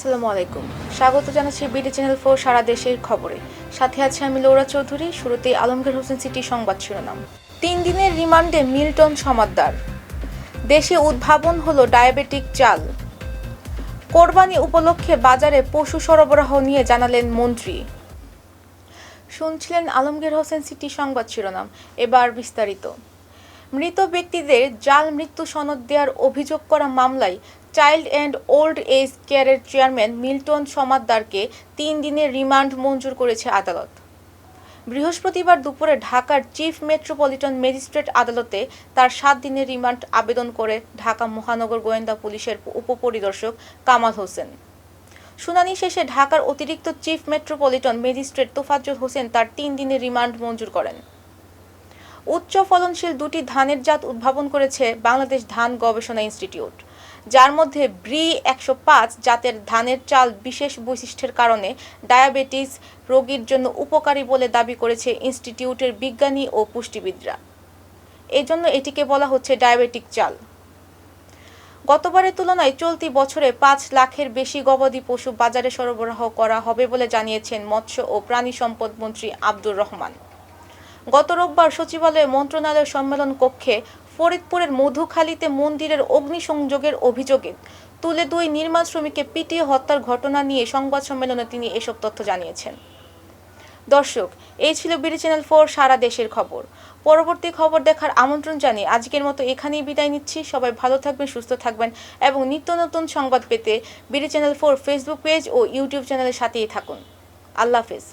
আসসালামু আলাইকুম। স্বাগত জানাচ্ছি বিডি চ্যানেল ফোর সারা দেশের খবরে। সাথে আছে আমি লৌরা চৌধুরী, শুরুতেই আলমগীর হোসেন সিটি সংবাদ শিরোনাম। তিন দিনের রিমান্ডে মিল্টন সমাদ্দার। দেশে উদ্ভাবন হলো ডায়াবেটিক চাল। কোরবানি উপলক্ষে বাজারে পশু সরবরাহ নিয়ে জানালেন মন্ত্রী। শুনছিলেন আলমগীর হোসেন সিটি সংবাদ শিরোনাম। এবার বিস্তারিত। মৃত ব্যক্তিদের জাল মৃত্যু সনদ দেওয়ার অভিযোগ করা মামলায় চাইল্ড অ্যান্ড ওল্ড এজ কেয়ারের চেয়ারম্যান মিল্টন সমাদ্দারকে তিন দিনের রিমান্ড মঞ্জুর করেছে আদালত। বৃহস্পতিবার দুপুরে ঢাকার চিফ মেট্রোপলিটন ম্যাজিস্ট্রেট আদালতে তার সাত দিনের রিমান্ড আবেদন করে ঢাকা মহানগর গোয়েন্দা পুলিশের উপপরিদর্শক কামাল হোসেন। শুনানি শেষে ঢাকার অতিরিক্ত chief metropolitan magistrate Tofazzal Hossain তার তিন দিনের রিমান্ড মঞ্জুর করেন। উচ্চ ফলনশীল দুটি ধানের জাত উদ্ভাবন করেছে বাংলাদেশ ধান গবেষণা ইনস্টিটিউট, যার মধ্যে ব্রি একশো পাঁচ জাতের ধানের চাল বিশেষ বৈশিষ্ট্যের কারণে ডায়াবেটিস রোগীর জন্য উপকারী বলে দাবি করেছে ইনস্টিটিউটের বিজ্ঞানী ও পুষ্টিবিদরা। এজন্য এটিকে বলা হচ্ছে ডায়াবেটিক চাল। গতবারের তুলনায় চলতি বছরে পাঁচ লাখের বেশি গবাদি পশু বাজারে সরবরাহ করা হবে বলে জানিয়েছেন মৎস্য ও প্রাণী সম্পদ মন্ত্রী আব্দুর রহমান। গত রোববার সচিবালয়ে মন্ত্রণালয় সম্মেলন কক্ষে ফরিদপুরের মধুখালীতে মন্দিরের অগ্নিসংযোগের অভিযোগে তুলে দুই নির্মাণ শ্রমিককে পিটিয়ে হত্যার ঘটনা নিয়ে সংবাদ সম্মেলনে তিনি এসব তথ্য জানিয়েছেন। দর্শক, এই ছিল বিডি চ্যানেল ফোর সারা দেশের খবর। পরবর্তী খবর দেখার আমন্ত্রণ জানিয়ে আজকের মতো এখানেই বিদায় নিচ্ছি। সবাই ভালো থাকবেন, সুস্থ থাকবেন এবং নিত্য নতুন সংবাদ পেতে BD channel four Facebook page ও ইউটিউব চ্যানেলের সাথেই থাকুন। আল্লাহ হাফেজ।